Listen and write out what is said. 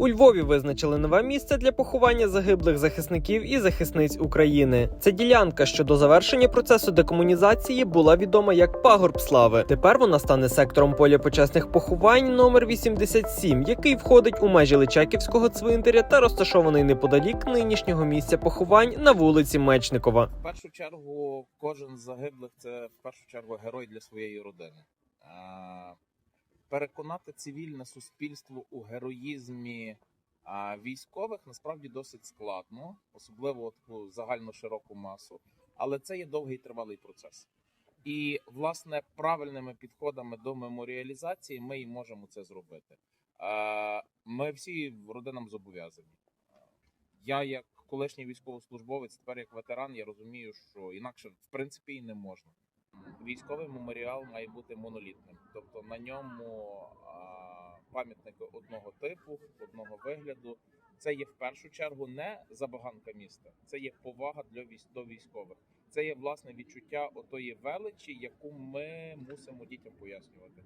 У Львові визначили нове місце для поховання загиблих захисників і захисниць України. Це ділянка, що до завершення процесу декомунізації була відома як пагорб слави. Тепер вона стане сектором поля почесних поховань номер 87, який входить у межі Личаківського цвинтаря та розташований неподалік нинішнього місця поховань на вулиці Мечникова. В першу чергу, кожен з загиблих це в першу чергу герой для своєї родини. Переконати цивільне суспільство у героїзмі а, військових насправді досить складно, особливо таку загальну широку масу. Але це є довгий тривалий процес. І, власне, правильними підходами до меморіалізації ми і можемо це зробити. Ми всі родинам зобов'язані. Я, як колишній військовослужбовець, тепер як ветеран, я розумію, що інакше в принципі і не можна. Військовий меморіал має бути монолітним, тобто на ньому пам'ятники одного типу, одного вигляду. Це є в першу чергу не забаганка міста, це є повага для до військових. Це є власне відчуття отої величі, яку ми мусимо дітям пояснювати.